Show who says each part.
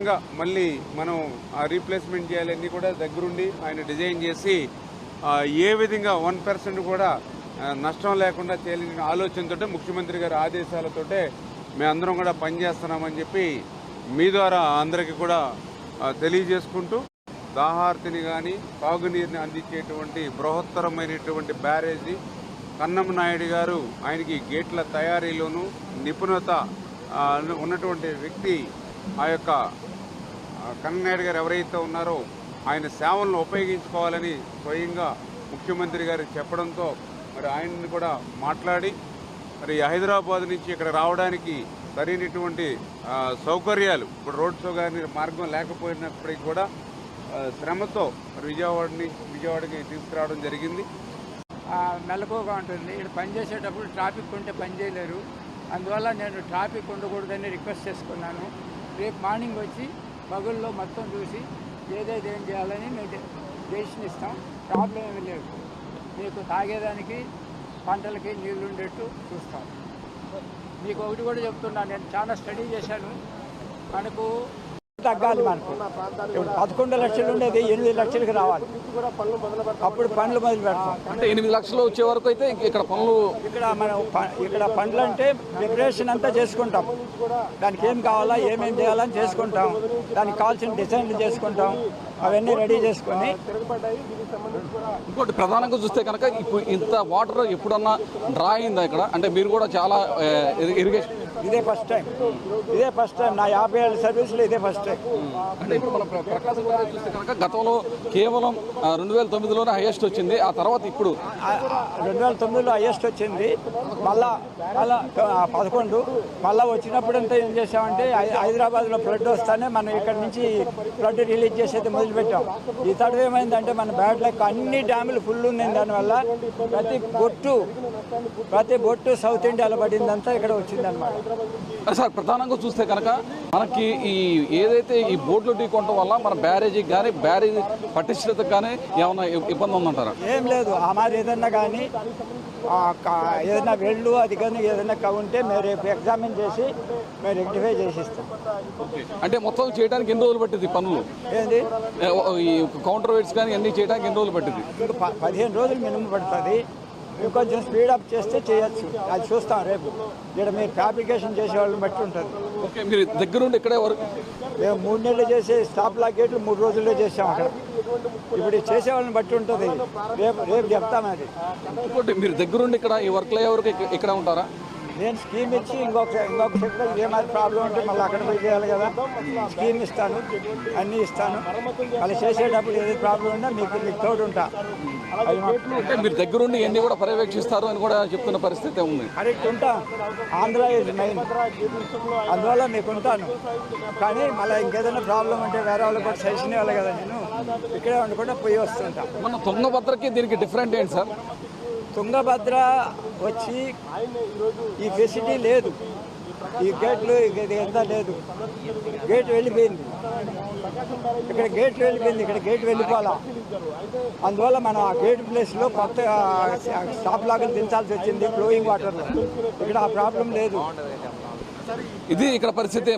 Speaker 1: ఇంకా మళ్ళీ మనం ఆ రీప్లేస్మెంట్ చేయాలన్నీ కూడా దగ్గరుండి ఆయన డిజైన్ చేసి ఏ విధంగా వన్ పర్సెంట్ కూడా నష్టం లేకుండా తేలిన ఆలోచనతో ముఖ్యమంత్రి గారి ఆదేశాలతోటే మేమందరం కూడా పనిచేస్తున్నామని చెప్పి మీ ద్వారా అందరికీ కూడా తెలియజేసుకుంటూ దాహార్తిని కానీ తాగునీరుని అందించేటువంటి బృహత్తరమైనటువంటి బ్యారేజీ కన్నం నాయుడు గారు ఆయనకి గేట్ల తయారీలోనూ నిపుణత ఉన్నటువంటి వ్యక్తి ఆ యొక్క కన్ననాయుడు గారు ఎవరైతే ఉన్నారో ఆయన సేవలను ఉపయోగించుకోవాలని స్వయంగా ముఖ్యమంత్రి గారు చెప్పడంతో మరి ఆయన్ని కూడా మాట్లాడి మరి హైదరాబాద్ నుంచి ఇక్కడ రావడానికి సరైనటువంటి సౌకర్యాలు ఇప్పుడు రోడ్ షో కానీ మార్గం లేకపోయినప్పటికీ కూడా శ్రమతో మరి విజయవాడ నుంచి విజయవాడకి తీసుకురావడం జరిగింది.
Speaker 2: ఆ, మెలకువగా ఉంటుంది. ఇక్కడ పనిచేసేటప్పుడు ట్రాఫిక్ ఉంటే పని చేయలేరు. అందువల్ల నేను ట్రాఫిక్ ఉండకూడదని రిక్వెస్ట్ చేసుకున్నాను. రేపు మార్నింగ్ వచ్చి పగుల్లో మొత్తం చూసి ఏదైతే ఏం చేయాలని మేము డెసిషన్ ఇస్తాం ప్రాబ్లం ఏమి లేదు. మీకు తాగేదానికి పంటలకి నీళ్ళు ఉండేట్టు చూస్తాం. మీకు ఒకటి కూడా చెప్తున్నాను నేను చాలా స్టడీ చేశాను. మనకు తగ్గాలి మనకు. ఇప్పుడు పదకొండు లక్షలు ఉండేది ఎనిమిది లక్షలకి రావాలి. అప్పుడు పనులు మొదలు పెడతాం.
Speaker 3: అంటే ఎనిమిది లక్షలు వచ్చే వరకు అయితే ఇంక ఇక్కడ పనులు
Speaker 2: ఇక్కడ మనం ఇక్కడ పండ్లు అంటే ప్రిపరేషన్ అంతా చేసుకుంటాం. దానికి ఏం కావాలా ఏమేం చేయాలని చేసుకుంటాం. దానికి కావాల్సిన డిజైన్లు చేసుకుంటాం. అవన్నీ రెడీ చేసుకొని
Speaker 3: ఇంకోటి ప్రధానంగా చూస్తే కనుక ఇప్పుడు ఇంత వాటర్ ఎప్పుడన్నా డ్రా అయిందా ఇక్కడ? అంటే మీరు కూడా చాలా ఇరిగేషన్
Speaker 2: ఇదే ఫస్ట్ టైం ఇదే ఫస్ట్ టైం నా యాభై ఏళ్ళ సర్వీస్లో ఇదే ఫస్ట్ టైం
Speaker 3: అంటే ఇప్పుడు మన ప్ర- ప్రకాశం గారు చూస్తే కనుక గతంలో కేవలం రెండు వేల తొమ్మిదిలోనే హైయెస్ట్ వచ్చింది. ఆ తర్వాత ఇప్పుడు
Speaker 2: రెండు వేల తొమ్మిదిలో హైయెస్ట్ వచ్చింది. మళ్ళా మళ్ళా పదకొండు. మళ్ళా వచ్చినప్పుడు అంతా ఏం చేసామంటే హైదరాబాద్లో ఫ్లడ్ వస్తానే మనం ఇక్కడ నుంచి ఫ్లడ్ రిలీజ్ చేసేది మొదలుపెట్టాం. ఈ తడవ ఏమైందంటే మన బ్యాడ్ లక్ అన్ని డ్యాములు ఫుల్ ఉన్నాయి. దానివల్ల ప్రతి బొట్టు ప్రతి బొట్టు సౌత్ ఇండియాలో పడిందంతా ఇక్కడ వచ్చిందనమాట
Speaker 3: సార్ ప్రధానంగా చూస్తే కనుక మనకి ఈ ఏదైతే ఈ బోట్లు ఢీకొనడం వల్ల మన బ్యారేజీకి కానీ బ్యారేజీ పటిష్టతకు కానీ ఏమైనా ఇబ్బంది ఉందంటారా?
Speaker 2: ఏం లేదు. ఆ మరి ఏదన్నా కానీ ఏదైనా వెళ్ళు అది కానీ ఏదైనా ఉంటే మేము రేపు ఎగ్జామిన్ చేసి మేము రెక్టిఫై చేసి ఇస్తాం
Speaker 3: అంటే మొత్తం చేయడానికి ఎన్ని రోజులు పట్టింది పనులు?
Speaker 2: ఏంది?
Speaker 3: ఈ కౌంటర్ వెయిట్స్ కానీ అన్ని చేయడానికి ఎన్ని రోజులు పట్టింది
Speaker 2: పదిహేను రోజులు మినిమం పడుతుంది. ఇంకొంచెం స్పీడప్ చేస్తే చేయొచ్చు. అది చూస్తాం రేపు. ఇక్కడ మీరు ఫ్యాబ్రికేషన్ చేసే వాళ్ళని బట్టి ఉంటుంది.
Speaker 3: ఓకే మీరు దగ్గరుండి ఇక్కడే వరకు
Speaker 2: మేము మూడు నెలలు చేసే స్టాప్ లాక్ గేట్లు మూడు రోజుల్లో చేసాం అక్కడ. ఇప్పుడు చేసే వాళ్ళని బట్టి ఉంటుంది. రేపు రేపు చెప్తాం అది.
Speaker 3: ఇంకోటి మీరు దగ్గరుండి ఇక్కడ ఈ వర్క్ అయ్యే వరకు ఇక్క- ఇక్కడే ఉంటారా?
Speaker 2: నేను స్కీమ్ ఇచ్చి ఇంకొక ఇంకొక సెక్టర్ ఏమైనా ప్రాబ్లం ఉంటే మళ్ళీ అక్కడ పోయి చేయాలి కదా. స్కీమ్ ఇస్తాను అన్నీ ఇస్తాను. మళ్ళీ చేసేటప్పుడు ఏది ప్రాబ్లం ఉన్నా మీకు మీకు తోడు ఉంటా
Speaker 3: అంటే మీరు దగ్గరుండి ఎన్ని కూడా పర్యవేక్షిస్తారు అని కూడా చెప్తున్న పరిస్థితి ఉంది.
Speaker 2: కరెక్ట్ ఉంటా. ఆంధ్ర ఇస్ మెయిన్ అందువల్ల మీకు ఉంటాను. కానీ మళ్ళీ ఇంకేదైనా ప్రాబ్లం ఉంటే వేరే వాళ్ళు కూడా సజెషన్ ఇవ్వాలి కదా నేను. ఇక్కడే ఉండకుండా పోయి వస్తుంటా.
Speaker 3: మన తుంగభద్రకి దీనికి డిఫరెంట్ ఏంటి సార్?
Speaker 2: తుంగభద్ర వచ్చి ఈ ఫెసిలిటీ లేదు. ఈ గేట్లు ఇది ఎంత లేదు. గేట్ వెళ్ళిపోయింది. ఇక్కడ గేట్ వెళ్ళిపోయింది. ఇక్కడ గేట్ వెళ్ళిపోవాలా? అందువల్ల మనం ఆ గేట్ ప్లేస్లో కొత్త స్టాప్ లాగా దించాల్సి వచ్చింది ఫ్లోయింగ్ వాటర్లో. ఇక్కడ ఆ ప్రాబ్లం లేదు.
Speaker 3: ఇది ఇక్కడ పరిస్థితి.